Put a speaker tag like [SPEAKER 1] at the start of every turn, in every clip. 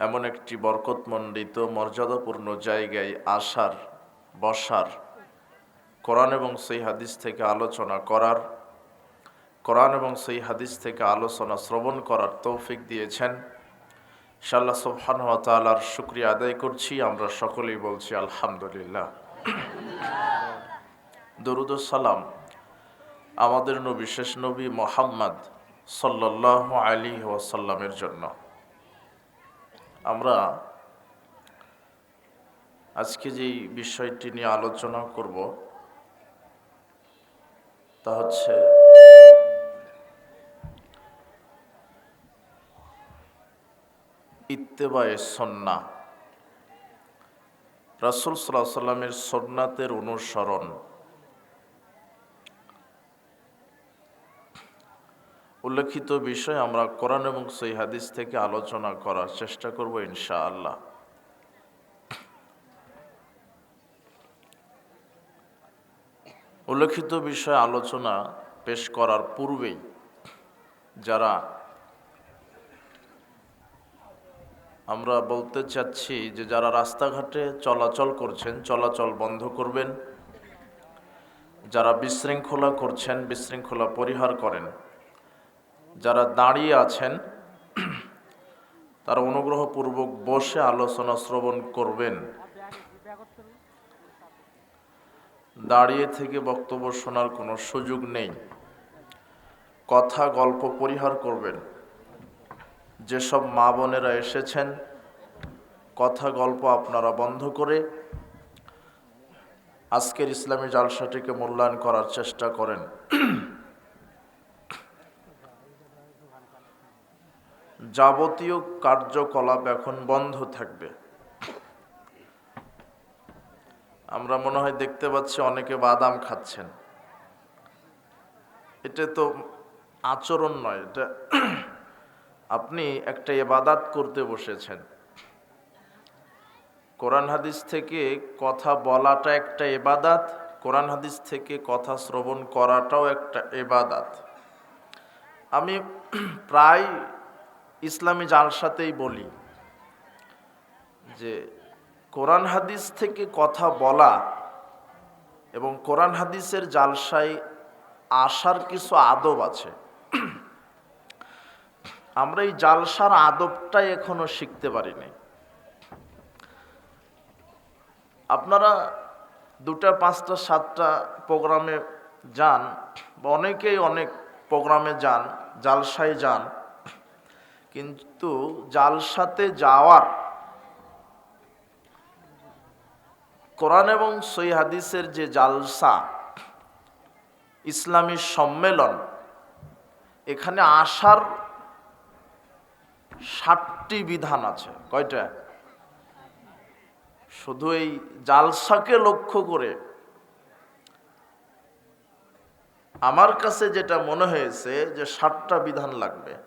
[SPEAKER 1] এমন একটি বরকতমণ্ডিত, মর্যাদাপূর্ণ জায়গায় আসার, বসার, কোরআন এবং সেই হাদিস থেকে আলোচনা করার, কোরআন এবং সেই হাদিস থেকে আলোচনা শ্রবণ করার তৌফিক দিয়েছেন। শাল্লা সুবহান তালার শুক্রিয়া আদায় করছি। আমরা সকলেই বলছি আলহামদুলিল্লাহ। দরুদ সালাম আমাদের নবী, শেষ নবী মোহাম্মদ সাল্লাহ আলী ওয়াসাল্লামের জন্য। আমরা আজকে যেই বিষয়টি নিয়ে আলোচনা করব, তা হচ্ছে ইত্তেবায়ে সন্না। রাসুল সাল্লাহ সাল্লামের সন্নাতের অনুসরণ। উল্লেখিত বিষয় আমরা কোরআন এবং সেই হাদিস থেকে আলোচনা করার চেষ্টা করব ইনশাআল্লাহ। উল্লেখিত বিষয় আলোচনা পেশ করার পূর্বেই যারা আমরা বলতে চাচ্ছি যে যারা রাস্তাঘাটে চলাচল করছেন, চলাচল বন্ধ করবেন, যারা বিশৃঙ্খলা করছেন, বিশৃঙ্খলা পরিহার করেন যারা দাঁড়িয়ে আছেন, তারা অনুগ্রহপূর্বক বসে আলোচনা শ্রবণ করবেন। দাঁড়িয়ে থেকে বক্তব্য শোনার কোনো সুযোগ নেই। কথা, গল্প পরিহার করবেন। যেসব মা বোনেরা এসেছেন, কথা, গল্প আপনারা বন্ধ করে আজকের ইসলামী জালসাটিকে মূল্যায়ন করার চেষ্টা করেন। যাবতীয় কার্যকলাপ এখন বন্ধ থাকবে। আমরা মনে হয় দেখতে পাচ্ছি অনেকে বাদাম খাচ্ছেন। এটা তো আচরণ নয়, এটা আপনি একটা এবাদাত করতে বসেছেন। কোরআন হাদিস থেকে কথা বলাটা একটা এবাদাত কোরআন হাদিস থেকে কথা শ্রবণ করাটাও একটা এবাদাত আমি প্রায় ইসলামী জালসাতেই বলি যে, কোরআন হাদিস থেকে কথা বলা এবং কোরআন হাদিসের জালসায় আসার কিছু আদব আছে। আমরা এই জালসার আদবটাই এখনও শিখতে পারিনি। আপনারা দুটা, পাঁচটা, সাতটা প্রোগ্রামে যান বা অনেকেই অনেক প্রোগ্রামে যান, জালসায় যান। কিন্তু জালসাতে যাওয়ার কোরআন এবং সই হাদিসের যে জালসা, ইসলামী সম্মেলন, এখানে আসার ষাটটি বিধান আছে। কয়টা? শুধু এই জালসাকে লক্ষ্য করে। আমার কাছে যেটা মনে হয়েছে যে ষাটটা বিধান লাগবে।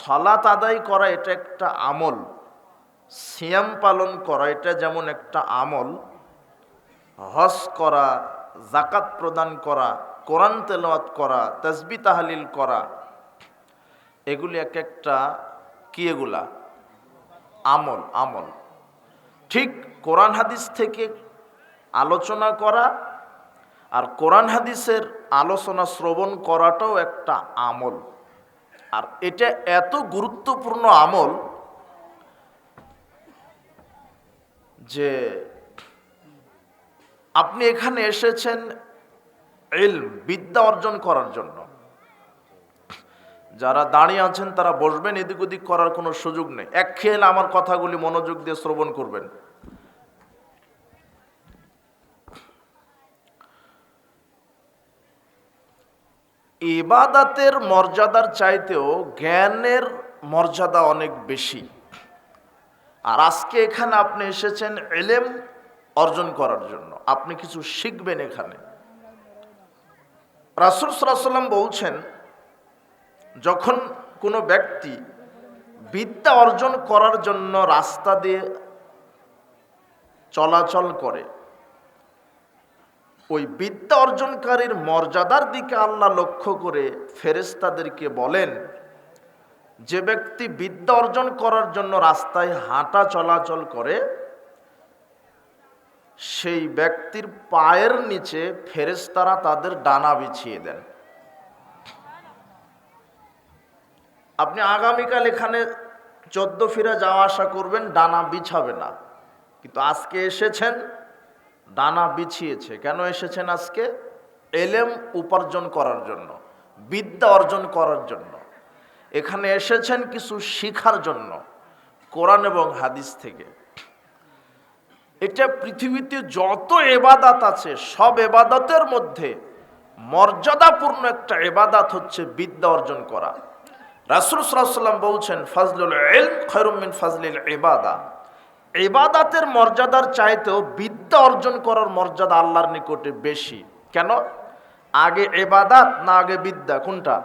[SPEAKER 1] সলাত আদায় করা এটা একটা আমল, সিয়াম পালন করা এটা যেমন একটা আমল, হজ করা জাকাত প্রদান করা, কোরআন তেলাওয়াত করা, তসবি তাহালিল করা, এগুলি এক একটা কি এগুলা? আমল আমল। ঠিক কোরআন হাদিস থেকে আলোচনা করা আর কোরআন হাদিসের আলোচনা শ্রবণ করাটাও একটা আমল। আর এটা এত গুরুত্বপূর্ণ আমল যে আপনি এখানে এসেছেন এলম বিদ্যা অর্জন করার জন্য। যারা দাঁড়িয়ে আছেন, তারা বসবেন, এদিক ওদিক করার কোনো সুযোগ নেই। এক খেয়াল আমার কথাগুলি মনোযোগ দিয়ে শ্রবণ করবেন। ইবাদাতের মর্যাদার চাইতেও জ্ঞানের মর্যাদা অনেক বেশি। আর আজকে এখানে আপনি এসেছেন এলেম অর্জন করার জন্য। আপনি কিছু শিখবেন এখানে। রাসুল সাল্লাম বলছেন, যখন কোনো ব্যক্তি বিদ্যা অর্জন করার জন্য রাস্তা দিয়ে চলাচল করে ওই বিদ্যা অর্জনকারীর মর্যাদার দিকে আল্লাহ লক্ষ্য করে ফেরেস্তাদেরকে বলেন, যে ব্যক্তি বিদ্যা অর্জন করার জন্য রাস্তায় হাঁটা চলাচল করে, সেই ব্যক্তির পায়ের নিচে ফেরেস্তারা তাদের ডানা বিছিয়ে দেন। আপনি আগামীকাল এখানে চোদ্দ ফিরে যাওয়া আসা করবেন, ডানা বিছাবে না। কিন্তু আজকে এসেছেন ডানা বিছিয়েছে। কেন এসেছেন আজকে? এলেম উপার্জন করার জন্য, বিদ্যা অর্জন করার জন্য। এখানে এসেছেন কিছু শিখার জন্য, কোরআন এবং হাদিস থেকে। এটা পৃথিবীতে যত এবাদাত আছে, সব এবাদতের মধ্যে মর্যাদাপূর্ণ একটা এবাদাত হচ্ছে বিদ্যা অর্জন করা। রাসুল সাল্লাম বলছেন, ফাজলুল খৈরুমিন ফাজলিল এবাদা এবাদাতের মর্যাদার চাইতেও বিদ্যা অর্জন করার মর্যাদা আল্লাহর নিকটে বেশি। কেন? আগে এবাদাত না আগে বিদ্যা? কোনটা?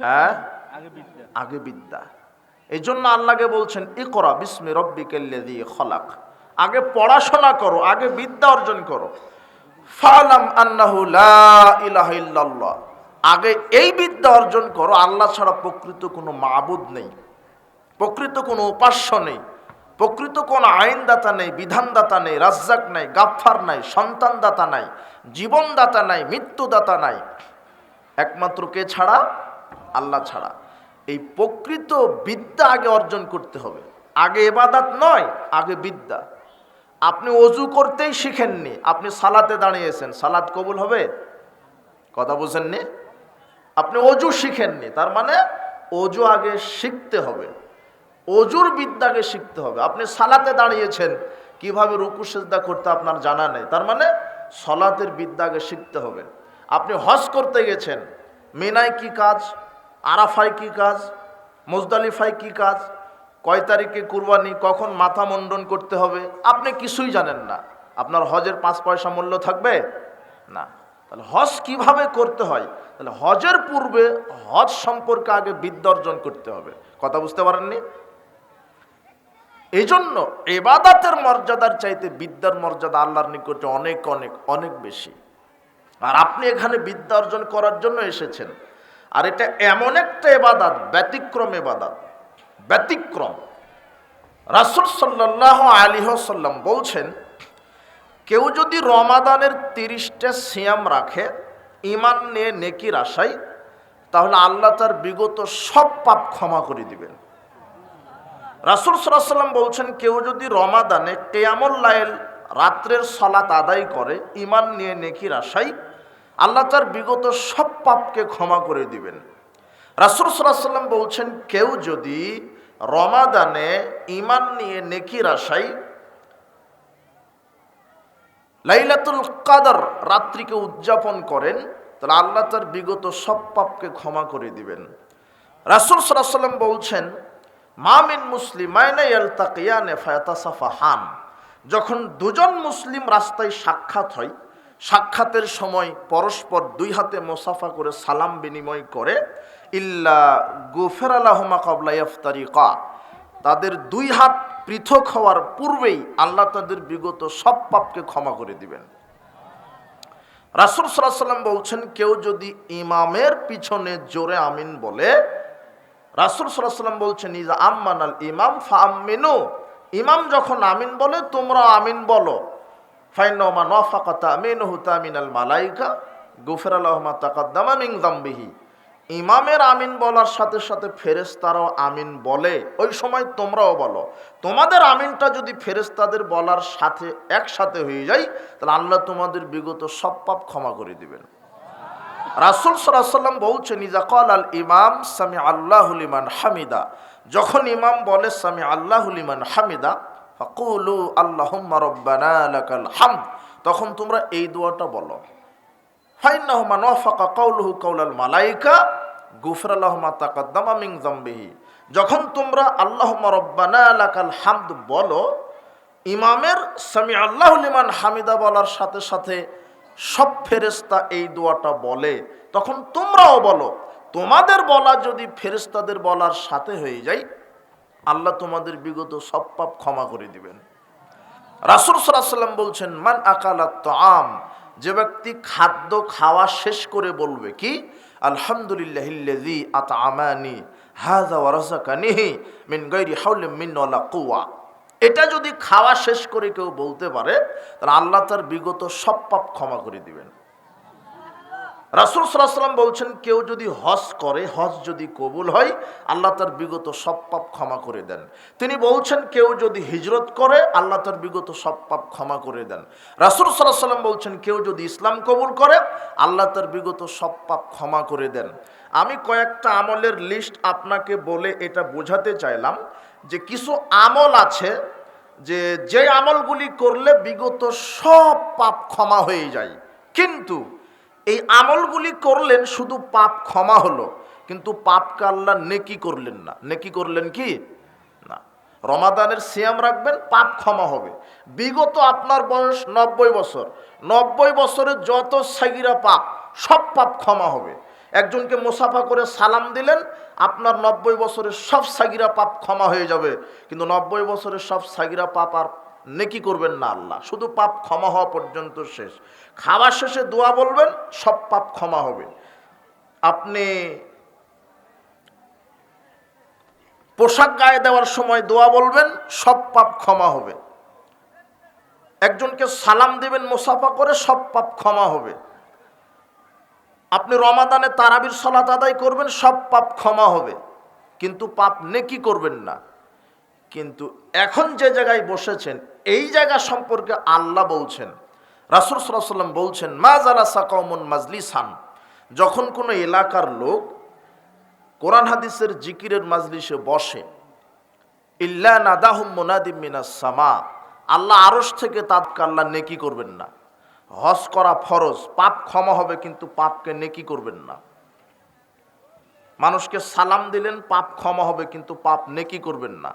[SPEAKER 1] হ্যাঁ? আগে বিদ্যা। এই জন্য আল্লাহকে বলছেন ইকরা বিস্মি রব্বিকাল্লাযী খলাক। আগে পড়াশোনা করো আগে বিদ্যা অর্জন করো। ফালাম আন্নাহু লা ইলাহা ইল্লাল্লাহ। আগে এই বিদ্যা অর্জন করো আল্লাহ ছাড়া প্রকৃত কোনো মাবুদ নেই। প্রকৃত কোনো উপাস্য নেই। প্রকৃত কোনো আইনদাতা নেই, বিধানদাতা নেই, রাজ্জাক নাই, গাফফার নাই, সন্তানদাতা নাই, জীবনদাতা নাই, মৃত্যুদাতা নাই। একমাত্র কে ছাড়া? আল্লাহ ছাড়া। এই প্রকৃত বিদ্যা আগে অর্জন করতে হবে। আগে এবাদাত নয়, আগে বিদ্যা। আপনি অজু করতেই শিখেননি, আপনি সালাতে দাঁড়িয়েছেন। সালাত কবুল হবে? কথা বুঝেননি আপনি অজু শিখেননি, তার মানে অজু আগে শিখতে হবে। অজুর বিদ্যাকে শিখতে হবে। আপনি সালাতে দাঁড়িয়েছেন, কীভাবে রুকু, সেজদা করতে আপনার জানা নেই। তার মানে সলাতের বিদ্যাকে শিখতে হবে। আপনি হজ করতে গেছেন, মেনায় কি কাজ, আরাফায় কি কাজ, মুজদালিফায় কি কাজ, কয় তারিখে কুরবানি, কখন মাথা মণ্ডন করতে হবে, আপনি কিছুই জানেন না। আপনার হজের পাঁচ পয়সা মূল্য থাকবে? না। তাহলে হজ কীভাবে করতে হয়? তাহলে হজের পূর্বে হজ সম্পর্কে আগে বিদ্যা অর্জন করতে হবে। কথা বুঝতে পারেননি? এই জন্য এবাদাতের মর্যাদার চাইতে বিদ্যার মর্যাদা আল্লাহর নিকটে অনেক অনেক অনেক বেশি। আর আপনি এখানে বিদ্যা অর্জন করার জন্য এসেছেন। আর এটা এমন একটা এবাদাত, ব্যতিক্রম এবাদাত, ব্যতিক্রম। রাসুল সাল্লাহ আলিহসাল্লাম বলছেন, কেউ যদি রমাদানের তিরিশটা সিয়াম রাখে ইমান নিয়ে নেকির আশায়, তাহলে আল্লাহ তার বিগত সব পাপ ক্ষমা করে দিবেন। রাসুল সাল্লাম বলছেন, কেউ যদি রমাদানে কেয়ামল লাইল রাত্রের সলাত আদায় করে ইমান নিয়ে নেকির আশাই আল্লাহ তার বিগত সব পাপকে ক্ষমা করে দিবেন। রাসুল সাল্লাম বলছেন, কেউ যদি রমাদানে ইমান নিয়ে নেকির আশাই লাইলাতুল কাদার রাত্রিকে উদযাপন করেন, তাহলে আল্লাহ তার বিগত সব পাপকে ক্ষমা করে দিবেন। রাসুল সাল্লাম বলছেন মামিন মুসলিমাইনে হান যখন দুজন মুসলিম রাস্তায় সাক্ষাৎ হয়, সাক্ষাতের সময় পরস্পর দুই হাতে মোসাফা করে সালাম বিনিময় করে, ইল্লা গুফের আলাহমা কবলা ইফতারিকা তাদের দুই হাত পৃথক হওয়ার পূর্বেই আল্লাহ তাদের বিগত সব পাপকে ক্ষমা করে দিবেন। রাসুল সাল্লাম বলছেন, কেউ যদি ইমামের পিছনে জোরে আমিন বলে রাসুল সাল্লাম বলছেন, ইজা আম্মান আল ইমাম ফামিনু ইমাম যখন আমিন বলে, তোমরা আমিন বলো। ফাইনমা নফাকাতা আমিন হুতামিন আল মালাইকা, গুফের আলহমা তাকাদ্দামা মিংদাম্বিহি ইমামের আমিন বলার সাথে সাথে ফেরেস্তারাও আমিন বলে। ওই সময় তোমরাও বলো। তোমাদের আমিনটা যদি ফেরেস্তাদের বলার সাথে একসাথে হয়ে যায়, তাহলে আল্লাহ তোমাদের বিগত সব পাপ ক্ষমা করে দিবেন। রাসুল সাল্লাম বলছেন ইজাকাল আল ইমাম সামি আল্লাহুলিমান হামিদা। যখন ইমাম বলে সামি আল্লাহুলিমান হামিদা, ফকুলু আল্লাহুম্মা রব্বানা লাকাল তখন তোমরা এই দোয়াটা বলো। কাউলাল মালাইকা আল্লাহমা যখন তোমরা লাকাল হামদ বলো, ইমামের সামি আল্লাহুলিমান হামিদা বলার সাথে সাথে সব ফেরেস্তা এই দোয়াটা বলে, তখন তোমরাও বলো, তোমাদের বলা যদি ফেরেস্তাদের বলার সাথে হয়ে যায়, আল্লাহ তোমাদের বিগত সব পাপ ক্ষমা করে দিবেন। রাসুল সাল্লাম বলছেন, মান আকালা আম যে ব্যক্তি খাদ্য খাওয়া শেষ করে বলবে কি, আলহামদুলিল্লাহ হাযা ওয়া রাযাকানিহি মিন গায়রি হাওলিন মিন্নি ওয়ালা কুওয়া এটা যদি খাওয়া শেষ করে কেউ বলতে পারে, তাহলে আল্লাহ তার বিগত সব পাপ ক্ষমা করে দিবেন। রাসুল সাল্লাম বলছেন, কেউ যদি হজ করে, হজ যদি কবুল হয়, আল্লাহ তার বিগত সব পাপ ক্ষমা করে দেন। তিনি বলছেন, কেউ যদি হিজরত করে, আল্লাহ তার বিগত সব পাপ ক্ষমা করে দেন। রাসুল সাল্লাহ সাল্লাম বলছেন, কেউ যদি ইসলাম কবুল করে, আল্লাহ তার বিগত সব পাপ ক্ষমা করে দেন। আমি কয়েকটা আমলের লিস্ট আপনাকে বলে এটা বোঝাতে চাইলাম যে কিছু আমল আছে যে যে আমলগুলি করলে বিগত সব পাপ ক্ষমা হয়ে যায়। কিন্তু এই আমলগুলি করলেন শুধু পাপ ক্ষমা হলো, কিন্তু পাপকে আল্লাহ নেকি করলেন না। নেকি করলেন কি? না। রমাদানের সিয়াম রাখবেন, পাপ ক্ষমা হবে। বিগত আপনার বয়স নব্বই বছর। নব্বই বছরের যত সাগিরা পাপ, সব পাপ ক্ষমা হবে। একজনকে মুসাফা করে সালাম দিলেন আপনার নব্বই বছরের সব সাগিরা পাপ ক্ষমা হয়ে যাবে। কিন্তু নব্বই বছরের সব সাগিরা পাপ আর নেকি করবেন না আল্লাহ। শুধু পাপ ক্ষমা হওয়া পর্যন্ত শেষ। খাওয়ার শেষে দোয়া বলবেন, সব পাপ ক্ষমা হবে। আপনি পোশাক গায়ে দেওয়ার সময় দোয়া বলবেন, সব পাপ ক্ষমা হবে। একজনকে সালাম দেবেন, মোসাফা করে সব পাপ ক্ষমা হবে। আপনি রমাদানে তারাবির সলাত আদায় করবেন, সব পাপ ক্ষমা হবে। কিন্তু পাপ নেকি করবেন না। কিন্তু এখন যে জায়গায় বসেছেন, এই জায়গা সম্পর্কে আল্লাহ বলছেন, রাসুল সাল্লাম বলছেন, মা জালাসা কমন মাজলিসান। যখন কোনো এলাকার লোক কোরআন হাদিসের জিকিরের মাজলিসে বসে, ইল্লা নাদাহুম মোনাদিম মিনাস সামা। আল্লাহ আরস থেকে তাৎকে আল্লাহ নেকি করবেন না। হজ করা ফরজ, পাপ ক্ষমা হবে কিন্তু পাপকে নেকি করবেন না। মানুষকে সালাম দিলেন, পাপ ক্ষমা হবে কিন্তু পাপ নেকি করবেন না।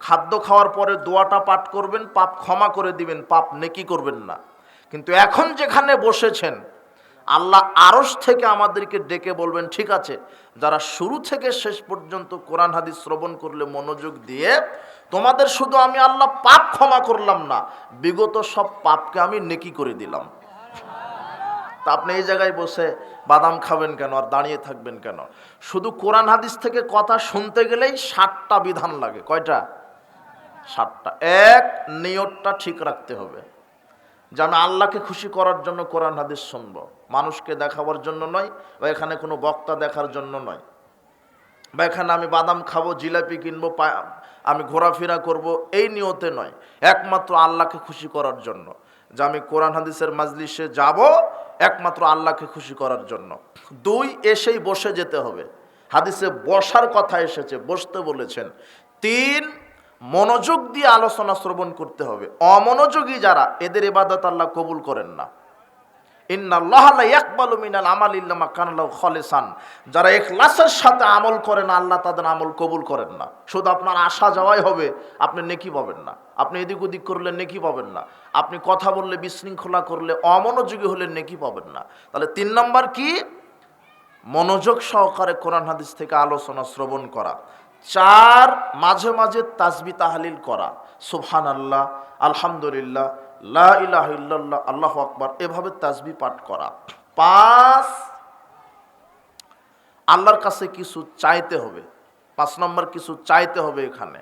[SPEAKER 1] খাদ্য খাওয়ার পরে দোয়াটা পাঠ করবেন, পাপ ক্ষমা করে দিবেন, পাপ নেকি করবেন না। কিন্তু এখন যেখানে বসেছেন, আল্লাহ আরস থেকে আমাদেরকে ডেকে বলবেন, ঠিক আছে, যারা শুরু থেকে শেষ পর্যন্ত কোরআন হাদিস শ্রবণ করলে মনোযোগ দিয়ে তোমাদের শুধু আমি আল্লাহ পাপ ক্ষমা করলাম না, বিগত সব পাপকে আমি নেকি করে দিলাম। তা আপনি এই জায়গায় বসে বাদাম খাবেন কেন আর দাঁড়িয়ে থাকবেন কেন? শুধু কোরআন হাদিস থেকে কথা শুনতে গেলেই ষাটটা বিধান লাগে। কয়টা? সাতটা। এক, নিয়তটা ঠিক রাখতে হবে। যে আমি আল্লাহকে খুশি করার জন্য কোরআন হাদিস শুনব। মানুষকে দেখাবার জন্য নয় বা এখানে কোনো বক্তা দেখার জন্য নয়। বা এখানে আমি বাদাম খাব, জিলাপি কিনবো আমি ঘোরাফেরা করব, এই নিয়তে নয়। একমাত্র আল্লাহকে খুশি করার জন্য। যে আমি কোরআন হাদিসের মাজলিসে যাব, একমাত্র আল্লাহকে খুশি করার জন্য। দুই, এসেই বসে যেতে হবে। হাদিসে বসার কথা এসেছে, বসতে বলেছেন। তিন, মনোযোগ দিয়ে আলোচনা শ্রবণ করতে হবে। অমনোযোগী যারা, এদের ইবাদত আল্লাহ কবুল করেন না। যারা এখলাসের সাথে আমল করেন আল্লাহ তাদের আমল কবুল করেন না। শুধু আপনার আশা যাওয়াই হবে, আপনি নেকি পাবেন না। আপনি এদিক ওদিক করলে নেকি পাবেন না। আপনি কথা বললে বিশৃঙ্খলা করলে অমনোযোগী হলে নেকি পাবেন না। তাহলে তিন নম্বর কি? মনোযোগ সহকারে কোরআন হাদিস থেকে আলোচনা, শ্রবণ করা। চার, মাঝে মাঝে তাজবি তাহালিল করা। সুবহান আল্লাহ আলহামদুলিল্লাহ আল্লাহ আকবার, এভাবে তাজবি পাঠ করা। পাঁচ, আল্লাহর কাছে কিছু চাইতে হবে। পাঁচ নম্বর, কিছু চাইতে হবে এখানে।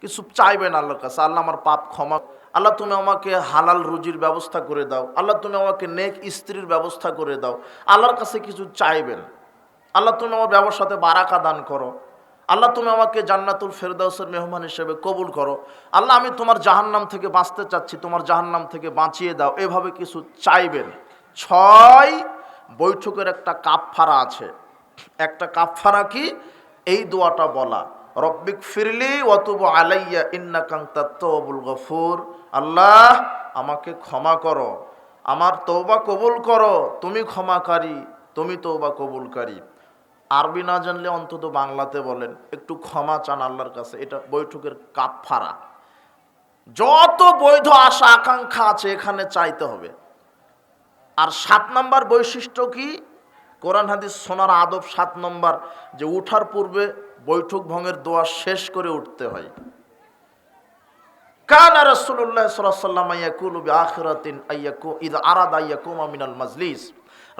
[SPEAKER 1] কিছু চাইবেন আল্লাহর কাছে। আল্লাহ আমার পাপ ক্ষমা, আল্লাহ তুমি আমাকে হালাল রুজির ব্যবস্থা করে দাও। আল্লাহ তুমি আমাকে নেক স্ত্রীর ব্যবস্থা করে দাও। আল্লাহর কাছে কিছু চাইবেন। আল্লাহ তুমি আমার ব্যবসাতে বারাকা দান করো। আল্লাহ, তুমি আমাকে জান্নাতুল ফেরদাউসের মেহমান হিসেবে কবুল করো। আল্লাহ, আমি তোমার জাহান্নাম থেকে বাঁচতে চাচ্ছি, তোমার জাহান্নাম থেকে বাঁচিয়ে দাও। এভাবে কিছু চাইবেন ছয় বৈঠকের একটা কাপফারা আছে। একটা কাপফারা কি? এই দোয়াটা বলা। রব্বিক ফিরলি অতুব আলাইয়া ইন্না কাংতা তবুল গফুর। আল্লাহ, আমাকে ক্ষমা করো। আমার তৌবা কবুল করো। তুমি ক্ষমাকারী, তুমি তৌবা কবুলকারী। আরবি না জানলে অন্তত বাংলাতে বলেন, একটু ক্ষমা চান আল্লাহর কাছে, এটা বৈঠকের কাপ কাপফারা যত বৈধ আশা আকাঙ্ক্ষা আছে এখানে চাইতে হবে। আর সাত নম্বর বৈশিষ্ট্য কি? কোরআন হাদিস সোনার আদব সাত নম্বর, যে উঠার পূর্বে বৈঠক ভঙ্গের দোয়া শেষ করে উঠতে হয়। কানা আলাইহি ওয়াসাল্লাম ইয়াকুলু বিআখিরাতিন আইয়াকু ইযা আরাদা আইয়াকুমা মিনাল মাজলিস।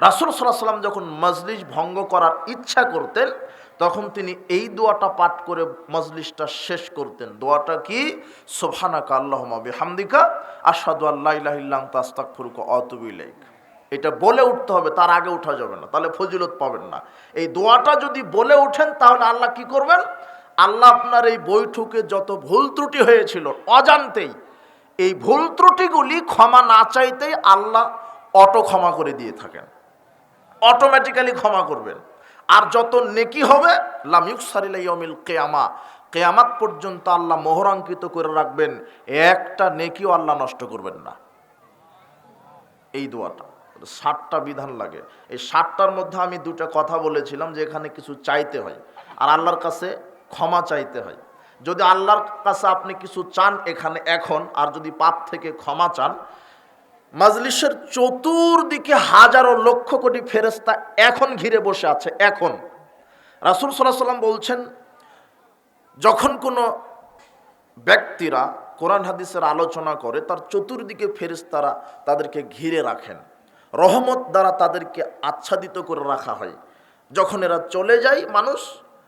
[SPEAKER 1] রাসূল সাল্লাল্লাহু আলাইহি ওয়াসাল্লাম যখন মজলিস ভঙ্গ করার ইচ্ছা করতেন, তখন তিনি এই দোয়াটা পাঠ করে মজলিসটা শেষ করতেন। দোয়াটা কি? সুবহানাকা আল্লাহুম্মা বিহামদিকা, আশহাদু আল্লা ইলাহা ইল্লা আনতা, আস্তাগফিরুকা ওয়া আতুবু এটা বলে উঠতে হবে, তার আগে উঠা যাবে না, তাহলে ফজিলত পাবেন না। এই দোয়াটা যদি বলে উঠেন তাহলে আল্লাহ কি করবেন? আল্লাহ আপনার এই বৈঠকে যত ভুল ত্রুটি হয়েছিল, অজান্তেই এই ভুল ত্রুটিগুলি ক্ষমা না চাইতেই আল্লাহ অটো ক্ষমা করে দিয়ে থাকেন। অটোমেটিক্যালি ক্ষমা করবেন। আর যত নেকি হবে লামিউক সারিলাইমিল কেয়ামা, কেয়ামাত পর্যন্ত আল্লাহ মোহরাঙ্কিত করে রাখবেন। একটা নেকিও আল্লাহ নষ্ট করবেন না। এই দোয়াটা ষাটটা বিধান লাগে। এই ষাটটার মধ্যে আমি দুটা কথা বলেছিলাম যে এখানে কিছু চাইতে হয়, আর আল্লাহর কাছে ক্ষমা চাইতে হয়। যদি আল্লাহর কাছে আপনি কিছু চান এখানে এখন, আর যদি পাপ থেকে ক্ষমা চান মাজলিসের চতুর্দিকে হাজারো লক্ষ কোটি ফেরেস্তা এখন ঘিরে বসে আছে, এখন। রাসুল সাল্লাহ সাল্লাম বলছেন, যখন কোনো ব্যক্তিরা কোরআন হাদিসের আলোচনা করে, তার চতুর্দিকে ফেরেস্তারা তাদেরকে ঘিরে রাখেন। রহমত দ্বারা তাদেরকে আচ্ছাদিত করে রাখা হয়। যখন এরা চলে যায় মানুষ,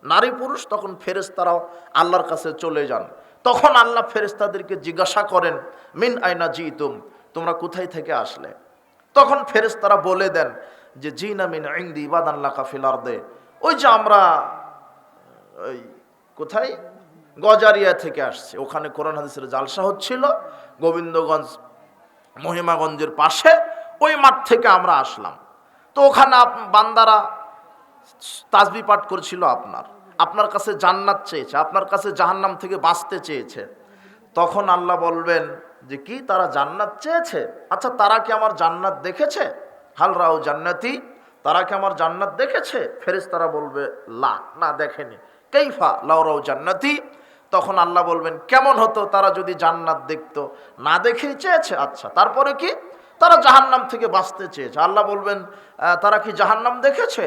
[SPEAKER 1] নারী পুরুষ, তখন ফেরেস্তারাও আল্লাহর কাছে চলে যান। তখন আল্লাহ ফেরেস্তাদেরকে জিজ্ঞাসা করেন, মিন আইনা জিতুম? তোমরা কোথায় থেকে আসলে? তখন ফেরেস তারা বলে দেন যে জি না মিন ইংদি ইবাদাল্লা কাফিল আর্দে। ওই যে আমরা, ওই কোথায়? গজারিয়া থেকে আসছে। ওখানে কোরআন হাদিসের জালসা হচ্ছিল, গোবিন্দগঞ্জ, মহিমাগঞ্জের পাশে, ওই মাঠ থেকে আমরা আসলাম। তো ওখানে বান্দারা তাজবি পাঠ করছিল আপনার। আপনার কাছে জান্নাত চেয়েছে, আপনার কাছে জাহান্নাম থেকে বাঁচতে চেয়েছে। তখন আল্লাহ বলবেন যে কি তারা জান্নাত চেয়েছে? আচ্ছা তারা কি আমার জান্নাত দেখেছে? হাল রাও জান্নাতি, তারা কি আমার জান্নাত দেখেছে? ফেরেস তারা বলবে, লা, না, দেখেনি। কেইফা? লাউ রাও জান্নাতি। তখন আল্লাহ বলবেন, কেমন হতো তারা যদি জান্নাত দেখত? না দেখেই চেয়েছে। আচ্ছা তারপরে কি? তারা জাহান্নাম থেকে বাঁচতে চেয়েছে। আল্লাহ বলবেন তারা কি জাহান্নাম দেখেছে?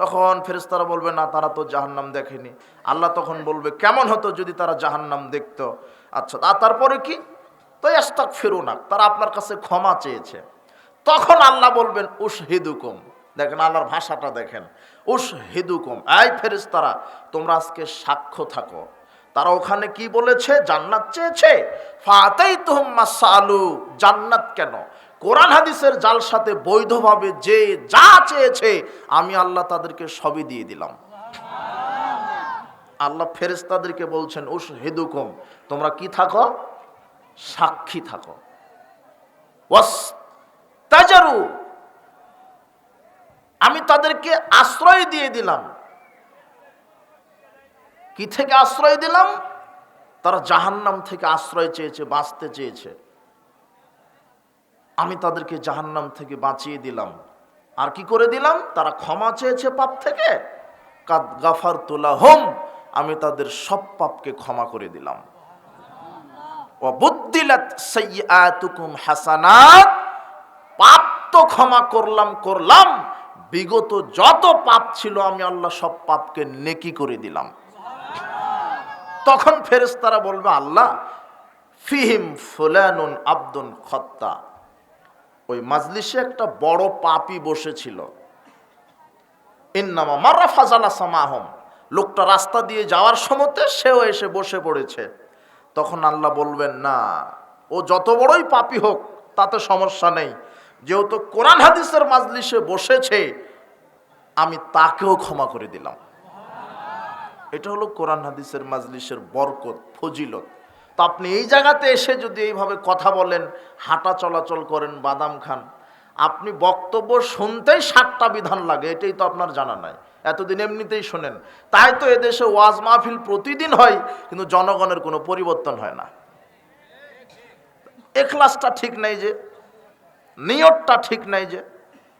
[SPEAKER 1] তখন ফেরেস্তারা বলবে, না, তারা তো জাহান্নাম দেখেনি। আল্লাহ তখন বলবে, কেমন হতো যদি তারা জাহান্নাম দেখত? আচ্ছা তারপরে কি? তো এস্তাক ফেরুনাক তারা আপনার কাছে ক্ষমা চেয়েছে। তখন আল্লাহ বলবেন উস হিদুকুম দেখেন আল্লাহর ভাষাটা দেখেন। উস হিদুকুম এই ফেরেস্তারা তোমরা আজকে সাক্ষ্য থাকো। তারা ওখানে কি বলেছে? জান্নাত চেয়েছে? ফাতেই তুহম্মা সালু জান্নাত কেন? কোরআন হাদিসের জাল সাথে বৈধভাবে যে যা চেয়েছে, আমি আল্লাহ তাদেরকে সবই দিয়ে দিলাম। আল্লাহ ফেরেস্তাদেরকে বলছেন উস হেদুকম তোমরা কি থাকো? সাক্ষী থাকো। তাজারু আমি তাদেরকে আশ্রয় দিয়ে দিলাম। কি থেকে আশ্রয় দিলাম? তারা জাহান্নাম থেকে আশ্রয় চেয়েছে, বাঁচতে চেয়েছে। আমি তাদেরকে জাহান্নাম থেকে বাঁচিয়ে দিলাম। আর কি করে দিলাম? তারা ক্ষমা চেয়েছে পাপ থেকে। কাদ গাফার তোলা হোম আমি তাদের সব পাপকে ক্ষমা করে দিলাম। হাসানাত, পাপ তো ক্ষমা করলাম করলাম। বিগত যত পাপ ছিল, আমি আল্লাহ সব পাপকে নেকি করে দিলাম। তখন বলবে, আল্লাহ, ফিহিম ফুলানুন আব্দুন খত্তা। ওই মাজলিসে একটা বড় পাপি বসেছিল। ইন্নামা মারা ফাজালা সামাহম। লোকটা রাস্তা দিয়ে যাওয়ার সময়তে সেও এসে বসে পড়েছে। তখন আল্লাহ বলবেন, না ও যত বড়ই পাপি হোক, তাতে সমস্যা নেই। যেহেতু কোরআন হাদিসের মাজলিসে বসেছে, আমি তাকেও ক্ষমা করে দিলাম। এটা হলো কোরআন হাদিসের মাজলিসের বরকত, ফজিলত। তো আপনি এই জায়গাতে এসে যদি এইভাবে কথা বলেন, হাঁটা চলাচল করেন, বাদাম খান, আপনি বক্তব্য শুনতেই সাতটা বিধান লাগে, এটাই তো আপনার জানা নাই। এতদিন এমনিতেই শোনেন। তাই তো এদেশে ওয়াজ মাহফিল প্রতিদিন হয়, কিন্তু জনগণের কোনো পরিবর্তন হয় না। এখলাসটা ঠিক নাই যে নিয়তটা ঠিক নাই যে